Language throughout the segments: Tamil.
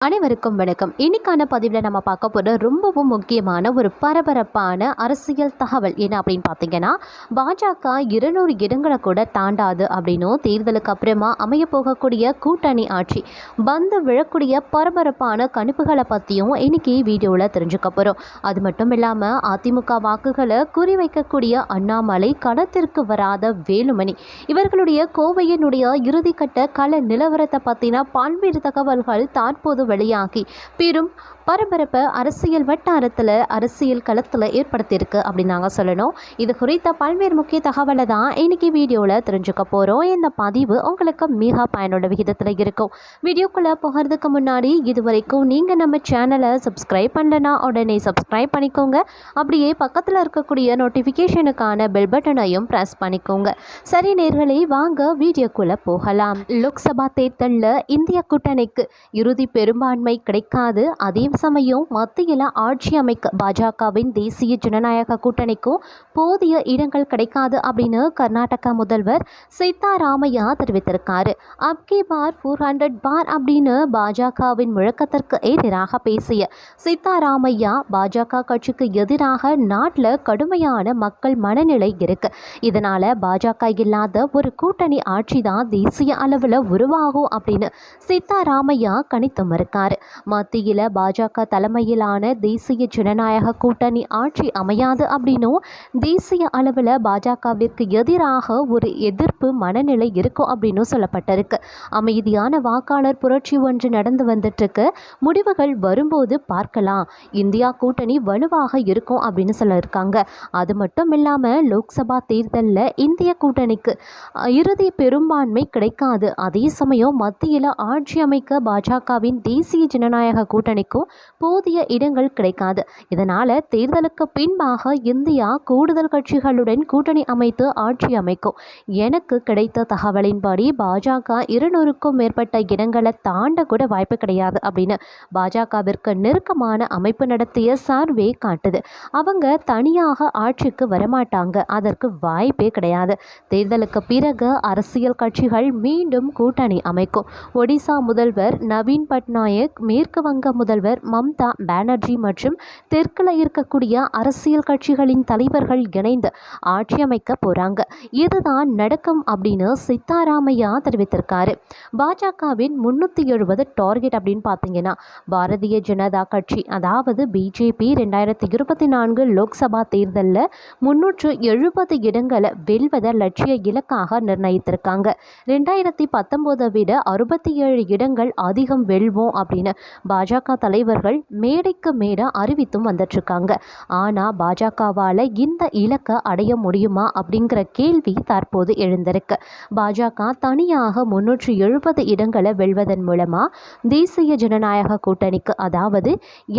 அனைவருக்கும் வணக்கம். இன்னைக்கான பதிவில் நம்ம பார்க்க போகிற ரொம்பவும் முக்கியமான ஒரு பரபரப்பான அரசியல் தகவல் என்ன அப்படின்னு பார்த்தீங்கன்னா பாஜக இருநூறு இடங்களை கூட தாண்டாது அப்படின்னும் தேர்தலுக்கு அப்புறமா அமைய போகக்கூடிய கூட்டணி ஆட்சி வந்து விழக்கூடிய பரபரப்பான கணிப்புகளை பற்றியும் இன்னைக்கு வீடியோவில் தெரிஞ்சுக்க போகிறோம் அது மட்டும் இல்லாமல் அதிமுக வாக்குகளை குறிவைக்கக்கூடிய அண்ணாமலை களத்திற்கு வராத வேலுமணி இவர்களுடைய கோவையினுடைய இறுதிக்கட்ட கள நிலவரத்தை பற்றின பல்வேறு தகவல்கள் தற்போது வெளியாகி பெரும் பரபரப்பை அரசியல் வட்டாரத்தில் அரசியல் களத்தில் ஏற்படுத்தியிருக்கு அப்படின்னு நாங்கள் சொல்லணும். இது குறித்த பல்வேறு முக்கிய தகவலை தான் இன்னைக்கு வீடியோவில் தெரிஞ்சுக்க போகிறோம் இந்த பதிவு உங்களுக்கு மிக பயனுள்ள விகிதத்தில் இருக்கும். வீடியோக்குள்ளே போகிறதுக்கு முன்னாடி இது வரைக்கும் நீங்கள் நம்ம சேனலை சப்ஸ்கிரைப் பண்ணலனா உடனே சப்ஸ்கிரைப் பண்ணிக்கோங்க. அப்படியே பக்கத்தில் இருக்கக்கூடிய நோட்டிஃபிகேஷனுக்கான பெல் பட்டனையும் ப்ரெஸ் பண்ணிக்கோங்க. சரி நேர்களை வாங்க வீடியோக்குள்ளே போகலாம். லோக்சபா தேர்தலில் இந்திய கூட்டணிக்கு இறுதி பெரும்பான்மை கிடைக்காது. அதே சமயம் மத்தியில் ஆட்சி அமைக்க பாஜகவின் தேசிய ஜனநாயக கூட்டணிக்கும் போதிய இடங்கள் கிடைக்காது அப்படின்னு கர்நாடகா முதல்வர் சித்தாராமையா தெரிவித்திருக்காரு. அப்கி பார் ஃபோர் ஹண்ட்ரட் பார் அப்படின்னு பாஜகவின் முழக்கத்திற்கு எதிராக பேசிய சித்தாராமையா பாஜக கட்சிக்கு எதிராக நாட்டில் கடுமையான மக்கள் மனநிலை இருக்கு. இதனால பாஜக இல்லாத ஒரு கூட்டணி ஆட்சி தான் தேசிய அளவில் உருவாகும் அப்படின்னு சித்தாராமையா கணித்தும் இருக்காரு மத்தியில் பாஜக தலைமையிலான தேசிய ஜனநாயக கூட்டணி ஆட்சி அமையாது அப்படின்னும் தேசிய அளவில் பாஜகவிற்கு எதிராக ஒரு எதிர்ப்பு மனநிலை இருக்கும் அப்படின்னும் சொல்லப்பட்டிருக்கு. அமைதியான வாக்காளர் புரட்சி ஒன்று நடந்து வந்துட்டு முடிவுகள் வரும்போது பார்க்கலாம். இந்தியா கூட்டணி வலுவாக இருக்கும் அப்படின்னு சொல்லியிருக்காங்க. அது மட்டும் இல்லாமல் லோக்சபா தேர்தலில் இந்திய கூட்டணிக்கு இறுதி பெரும்பான்மை கிடைக்காது. அதே சமயம் மத்தியில் ஆட்சி அமைக்க பாஜகவின் தேசிய ஜனநாயக கூட்டணிக்கும் போதிய இடங்கள் கிடைக்காது. இதனால் தேர்தலுக்கு பின்பாக இந்தியா கூடுதல் கட்சிகளுடன் கூட்டணி அமைத்து ஆட்சி அமைக்கும். எனக்கு கிடைத்த தகவலின்படி பாஜக இருநூறுக்கும் மேற்பட்ட இடங்களை தாண்ட கூட வாய்ப்பு கிடையாது அப்படின்னு பாஜகவிற்கு நெருக்கமான அமைப்பு நடத்திய சர்வே காட்டுது. அவங்க தனியாக ஆட்சிக்கு வரமாட்டாங்க. அதற்கு வாய்ப்பே கிடையாது. தேர்தலுக்கு பிறகு அரசியல் கட்சிகள் மீண்டும் கூட்டணி அமைக்கும். ஒடிசா முதல்வர் நவீன் பட்நாயக் மேற்கு வங்க முதல்வர் மம்தா பானர்ஜி மற்றும் தெற்கில் இருக்கக்கூடிய அரசியல் கட்சிகளின் தலைவர்கள் இணைந்து ஆட்சி அமைக்க போறாங்க. இதுதான் நடக்கும் அப்படின்னு சித்தாராமையா தெரிவித்திருக்காரு. பாஜகவின் முன்னூற்றி எழுபது டார்கெட் அப்படின்னு பார்த்தீங்கன்னா பாரதிய ஜனதா கட்சி அதாவது பிஜேபி ரெண்டாயிரத்தி இருபத்தி நான்கு லோக்சபா தேர்தலில் முன்னூற்று எழுபது இடங்களை வெல்வதை லட்சிய இலக்காக நிர்ணயித்திருக்காங்க. ரெண்டாயிரத்தி பத்தொம்போதை விட அறுபத்தி ஏழு இடங்கள் அதிகம் வெல்வோம் அப்படின்னு பாஜக தலைவர்கள் மேடைக்கு மேடை அறிவித்தும் வந்துட்டுருக்காங்க. ஆனால் பாஜகவால் இந்த இலக்கை அடைய முடியுமா அப்படிங்கிற கேள்வி தற்போது எழுந்திருக்கு. பாஜக தனியாக முன்னூற்றி எழுபது இடங்களை வெல்வதன் மூலமாக தேசிய ஜனநாயக கூட்டணிக்கு அதாவது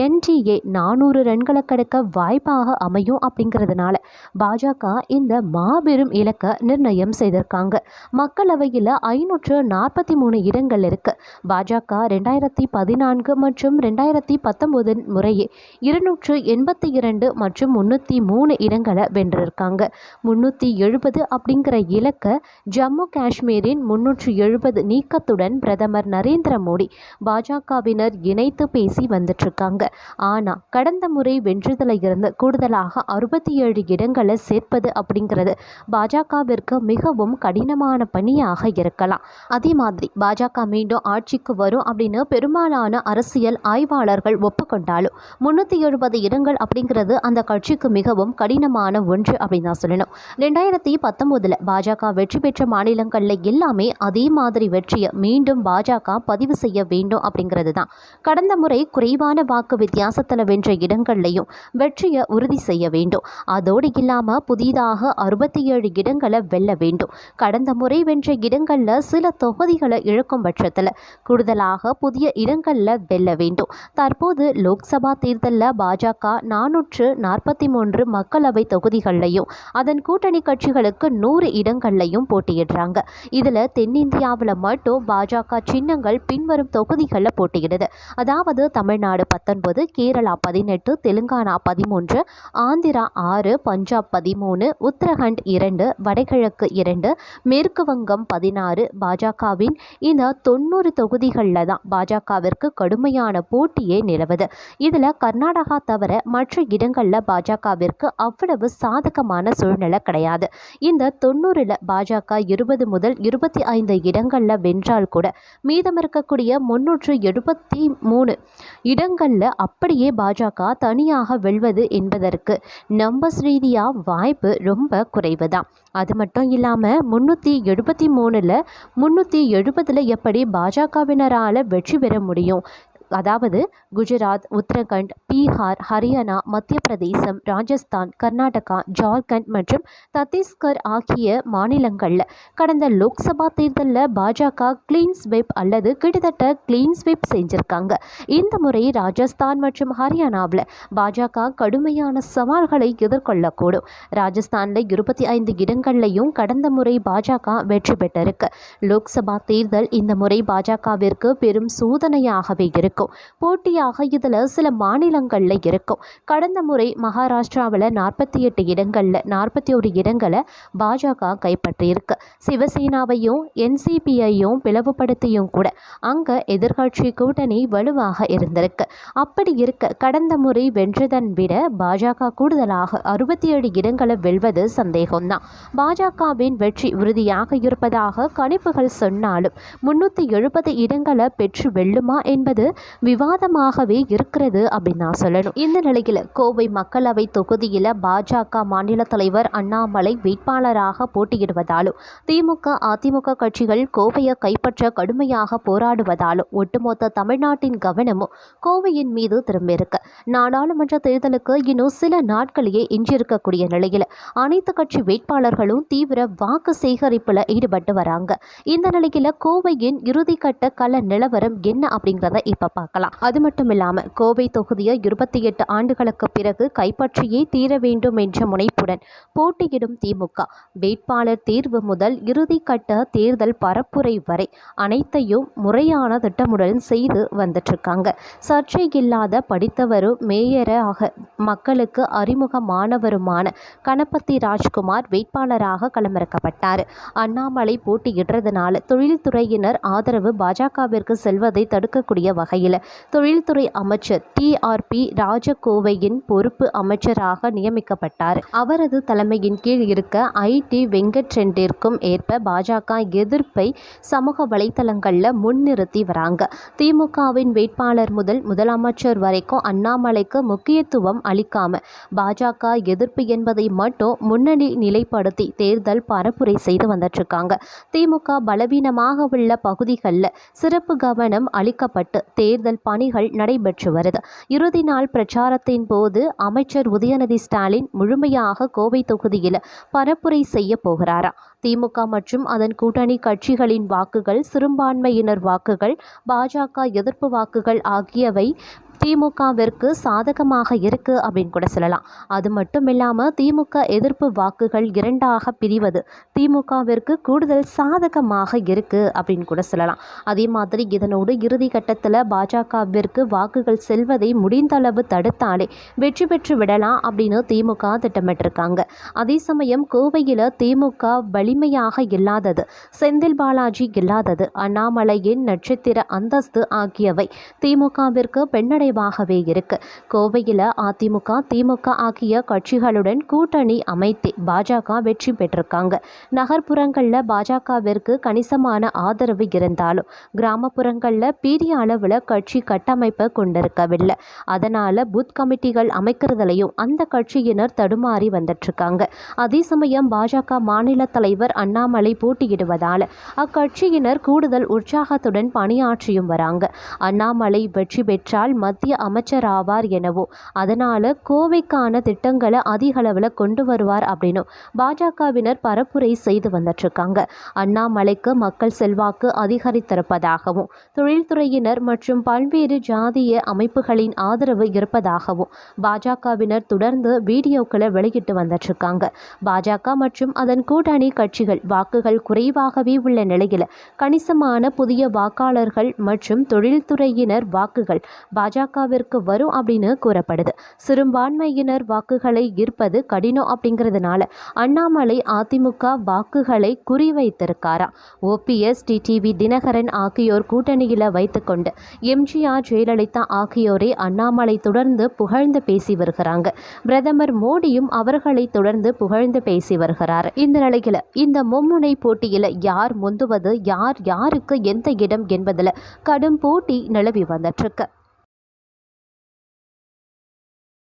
என்டிஏ நானூறு ரன்களை கிடைக்க வாய்ப்பாக அமையும் அப்படிங்கிறதுனால பாஜக இந்த மாபெரும் இலக்கை நிர்ணயம் செய்திருக்காங்க. மக்களவையில் ஐநூற்று நாற்பத்தி மூணு இடங்கள் இருக்கு. பாஜக ரெண்டாயிரத்தி பதினான்கு மற்றும் ரெண்டாயிரத்தி பத்தொம்போது முறையே இருநூற்று எண்பத்தி இரண்டு மற்றும் முந்நூற்றி மூணு இடங்களை வென்றிருக்காங்க. முன்னூற்றி எழுபது அப்படிங்கிற இலக்கை ஜம்மு காஷ்மீரின் முன்னூற்று எழுபது நீக்கத்துடன் பிரதமர் நரேந்திர மோடி பாஜகவினர் இணைத்து பேசி வந்துட்டுருக்காங்க. ஆனால் கடந்த முறை வென்றதில் இருந்து கூடுதலாக அறுபத்தி ஏழு இடங்களை சேர்ப்பது அப்படிங்கிறது பாஜகவிற்கு மிகவும் கடினமான பணியாக இருக்கலாம். அதே மாதிரி பாஜக மீண்டும் ஆட்சிக்கு வரும் அப்படின்னு பெரும்பாலான அரசியல் ஆய்வாளர்கள் ஒப்புக்கொண்டாலும் முன்னூற்றி எழுபது இடங்கள் அப்படிங்கிறது அந்த கட்சிக்கு மிகவும் கடினமான ஒன்று அப்படின்னு தான் சொல்லணும். ரெண்டாயிரத்தி பத்தொம்போதில் பாஜக வெற்றி பெற்ற மாநிலங்களில் எல்லாமே அதே மாதிரி வெற்றியை மீண்டும் பாஜக பதிவு செய்ய வேண்டும் அப்படிங்கிறது தான். கடந்த முறை குறைவான வாக்கு வித்தியாசத்தில் வென்ற இடங்கள்லையும் வெற்றியை உறுதி செய்ய வேண்டும். அதோடு இல்லாமல் புதிதாக அறுபத்தி ஏழு இடங்களை வெல்ல வேண்டும். கடந்த முறை வென்ற இடங்களில் சில தொகுதிகளை இழக்கும் பட்சத்தில் கூடுதலாக புதிய இடங்களில் வெல்ல வேண்டும். தற்போது லோக்சபா தேர்தலில் பாஜக நானூற்று நாற்பத்தி மூன்று மக்களவை தொகுதிகள்லையும் அதன் கூட்டணி கட்சிகளுக்கு நூறு இடங்கள்லையும் போட்டியிடுறாங்க. இதில் தென்னிந்தியாவில் மட்டும் பாஜக சின்னங்கள் பின்வரும் தொகுதிகளில் போட்டியிடுது. அதாவது தமிழ்நாடு பத்தொன்பது கேரளா பதினெட்டு தெலுங்கானா பதிமூன்று ஆந்திரா ஆறு பஞ்சாப் பதிமூணு உத்தரகண்ட் இரண்டு வடகிழக்கு இரண்டு மேற்கு வங்கம் பதினாறு பாஜகவின் இந்த தொண்ணூறு தொகுதிகளில் தான் பாஜக பாஜகவிற்கு கடுமையான போட்டியே நிலவுது. இதில் கர்நாடகா தவிர மற்ற இடங்களில் பாஜகவிற்கு அவ்வளவு சாதகமான சூழ்நிலை கிடையாது. இந்த தொண்ணூறில் பாஜக இருபது முதல் இருபத்தி ஐந்து இடங்களில் வென்றால் கூட மீதம் இருக்கக்கூடிய முன்னூற்று எழுபத்தி மூணு இடங்களில் அப்படியே பாஜக தனியாக வெல்வது என்பதற்கு நம்பர்ஸ் ரீதியாக வாய்ப்பு ரொம்ப குறைவு தான் அது மட்டும் இல்லாமல் முந்நூற்றி எழுபத்தி மூணில் முந்நூற்றி எழுபதில் எப்படி பாஜகவினரால் வெற்றி பெற முடியும். அதாவது குஜராத் உத்தரகண்ட் பீகார் ஹரியானா மத்திய பிரதேசம் ராஜஸ்தான் கர்நாடகா ஜார்க்கண்ட் மற்றும் சத்தீஸ்கர் ஆகிய மாநிலங்களில் கடந்த லோக்சபா தேர்தலில் பாஜக கிளீன் ஸ்வீப் அல்லது கிட்டத்தட்ட கிளீன் ஸ்வீப் செஞ்சுருக்காங்க. இந்த முறை ராஜஸ்தான் மற்றும் ஹரியானாவில் பாஜக கடுமையான சவால்களை எதிர்கொள்ளக்கூடும். ராஜஸ்தானில் இருபத்தி ஐந்து இடங்கள்லையும் கடந்த முறை பாஜக வெற்றி பெற்றிருக்கு. லோக்சபா தேர்தல் இந்த முறை பாஜகவிற்கு பெரும் சோதனையாகவே இருக்கும் போட்டியாக இதில் சில மாநிலங்களில் இருக்கும். கடந்த முறை மகாராஷ்டிராவில் நாற்பத்தி எட்டு இடங்களில் நாற்பத்தி ஒரு இடங்களை பாஜக கைப்பற்றியிருக்கு. சிவசேனாவையும் என்சிபியையும் பிளவுபடுத்தியும் கூட அங்கே எதிர்கட்சி கூட்டணி வலுவாக இருந்திருக்கு. அப்படி இருக்க கடந்த முறை வென்றதன் விட பாஜக கூடுதலாக அறுபத்தி ஏழு இடங்களை வெல்வது சந்தேகம்தான். பாஜகவின் வெற்றி உறுதியாக இருப்பதாக கணிப்புகள் சொன்னாலும் முன்னூற்றி எழுபது இடங்களை பெற்று வெல்லுமா என்பது விவாதமாகவே இருக்கிறது அப்படின்னு நான் சொல்லணும். இந்த நிலையில் கோவை மக்களவை தொகுதியில் பாஜக மாநில தலைவர் அண்ணாமலை வேட்பாளராக போட்டியிடுவதாலும் திமுக அதிமுக கட்சிகள் கோவையை கைப்பற்ற கடுமையாக போராடுவதாலும் ஒட்டுமொத்த தமிழ்நாட்டின் கவனமும் கோவையின் மீது திரும்பியிருக்கு நாடாளுமன்ற தேர்தலுக்கு இன்னும் சில நாட்களையே எஞ்சியிருக்கக்கூடிய நிலையில் அனைத்து கட்சி வேட்பாளர்களும் தீவிர வாக்கு சேகரிப்பில் ஈடுபட்டு வராங்க. இந்த நிலையில் கோவையின் இறுதிக்கட்ட கள நிலவரம் என்ன அப்படிங்கிறத இப்போ பார்க்கலாம். அது மட்டும் இல்லாமல் கோவை தொகுதியை இருபத்தி எட்டு ஆண்டுகளுக்கு பிறகு கைப்பற்றியே தீர வேண்டும் என்ற முனைப்புடன் போட்டியிடும் திமுக. வேட்பாளர் தேர்வு முதல் இறுதிக்கட்ட தேர்தல் பரப்புரை வரை அனைத்தையும் முறையான திட்டமுடன் செய்து வந்துட்டுருக்காங்க. சர்ச்சை இல்லாத படித்தவரும் மேயராக மக்களுக்கு அறிமுகமானவருமான கணபதி ராஜ்குமார் வேட்பாளராக களமிறக்கப்பட்டார். அண்ணாமலை போட்டியிடுறதுனால தொழில்துறையினர் ஆதரவு பாஜகவிற்கு செல்வதை தடுக்கக்கூடிய வகையில் தொழில்துறை அமைச்சர் டி. ஆர். பி. ராஜகோவையின் பொறுப்பு அமைச்சராக நியமிக்கப்பட்டார். அவரது தலைமையின் கீழ் இருக்க ஐடி வெங்கட்ரெண்டிற்கும் ஏற்ப பாஜக எதிர்ப்பை சமூக வலைதளங்களில் முன்னிறுத்தி வராங்க. திமுகவின் வேட்பாளர் முதல் முதலமைச்சர் வரைக்கும் அண்ணாமலைக்கு முக்கியத்துவம் அளிக்காம பாஜக எதிர்ப்பு என்பதை மட்டும் முன்னணி நிலைப்படுத்தி தேர்தல் பரப்புரை செய்து வந்துட்டு இருக்காங்க திமுக பலவீனமாக உள்ள பகுதிகளில் சிறப்பு கவனம் அளிக்கப்பட்டு தேர்தல் பணிகள் நடைபெற்று வருது. இறுதி நாள் பிரச்சாரத்தின் போது அமைச்சர் உதயநிதி ஸ்டாலின் முழுமையாக கோவை தொகுதியில் பரப்புரை செய்ய போகிறாரா. திமுக மற்றும் அதன் கூட்டணி கட்சிகளின் வாக்குகள் சிறுபான்மையினர் வாக்குகள் பாஜக எதிர்ப்பு வாக்குகள் ஆகியவை திமுகவிற்கு சாதகமாக இருக்குது அப்படின்னு கூட சொல்லலாம். அது மட்டும் இல்லாமல் திமுக எதிர்ப்பு வாக்குகள் இரண்டாக பிரிவது திமுகவிற்கு கூடுதல் சாதகமாக இருக்குது அப்படின்னு கூட சொல்லலாம். அதே மாதிரி இதனோடு இறுதி கட்டத்தில் பாஜகவிற்கு வாக்குகள் செல்வதை முடிந்தளவு தடுத்தாலே வெற்றி பெற்று விடலாம் அப்படின்னு திமுக திட்டமிட்டிருக்காங்க. அதே சமயம் கோவையில் திமுக வலிமையாக இல்லாதது செந்தில் பாலாஜி இல்லாதது அண்ணாமலையின் நட்சத்திர அந்தஸ்து ஆகியவை திமுகவிற்கு பெண்ணடை பெண்ணடைவாகவே இருக்கு. கோவையில் அதிமுக திமுக ஆகிய கட்சிகளுடன் கூட்டணி அமைத்து பாஜக வெற்றி பெற்றிருக்காங்க. நகர்ப்புறங்களில் பாஜகவிற்கு கணிசமான ஆதரவு இருந்தாலும் கிராமப்புறங்களில் பெரிய அளவில் கட்சி கட்டமைப்பை கொண்டிருக்கவில்லை. அதனால் புத் கமிட்டிகள் அமைக்கிறதுலையும் அந்த கட்சியினர் தடுமாறி வந்துட்டுருக்காங்க. அதே சமயம் பாஜக மாநில தலைவர் அண்ணாமலை போட்டியிடுவதால் அக்கட்சியினர் கூடுதல் உற்சாகத்துடன் பணியாற்றியும் வராங்க. அண்ணாமலை வெற்றி பெற்றால் மத்திய மத்திய அமைச்சராவார் எனவும் அதனால் கோவைக்கான திட்டங்களை அதிக அளவில் கொண்டு வருவார் அப்படின்னும் பாஜகவினர் பரப்புரை செய்து வந்துட்டுருக்காங்க. அண்ணாமலைக்கு மக்கள் செல்வாக்கு அதிகரித்திருப்பதாகவும் தொழில்துறையினர் மற்றும் பல்வேறு ஜாதிய அமைப்புகளின் ஆதரவு இருப்பதாகவும் பாஜகவினர் தொடர்ந்து வீடியோக்களை வெளியிட்டு வந்துட்டுருக்காங்க. பாஜக மற்றும் அதன் கூட்டணி கட்சிகள் வாக்குகள் குறைவாகவே உள்ள நிலையில் கணிசமான புதிய வாக்காளர்கள் மற்றும் தொழில்துறையினர் வாக்குகள் பாஜக பாமகவிற்கு வரும் அப்படின்னு கூறப்படுது. சிறுபான்மையினர் வாக்குகளை ஈர்ப்பது கடினம் அப்படிங்கிறதுனால அண்ணாமலை அதிமுக வாக்குகளை குறிவைத்திருக்காராம் ஓபிஎஸ் டிடிவி தினகரன் ஆகியோர் கூட்டணியில் வைத்துக்கொண்டு எம்ஜிஆர் ஜெயலலிதா ஆகியோரை அண்ணாமலை தொடர்ந்து புகழ்ந்து பேசி வருகிறாங்க. பிரதமர் மோடியும் அவர்களை தொடர்ந்து புகழ்ந்து பேசி வருகிறார். இந்த நிலையில் இந்த மும்முனை போட்டியில் யார் முந்துவது யார் யாருக்கு எந்த இடம் என்பதில் கடும் போட்டி நிலவி வந்துட்டுருக்கு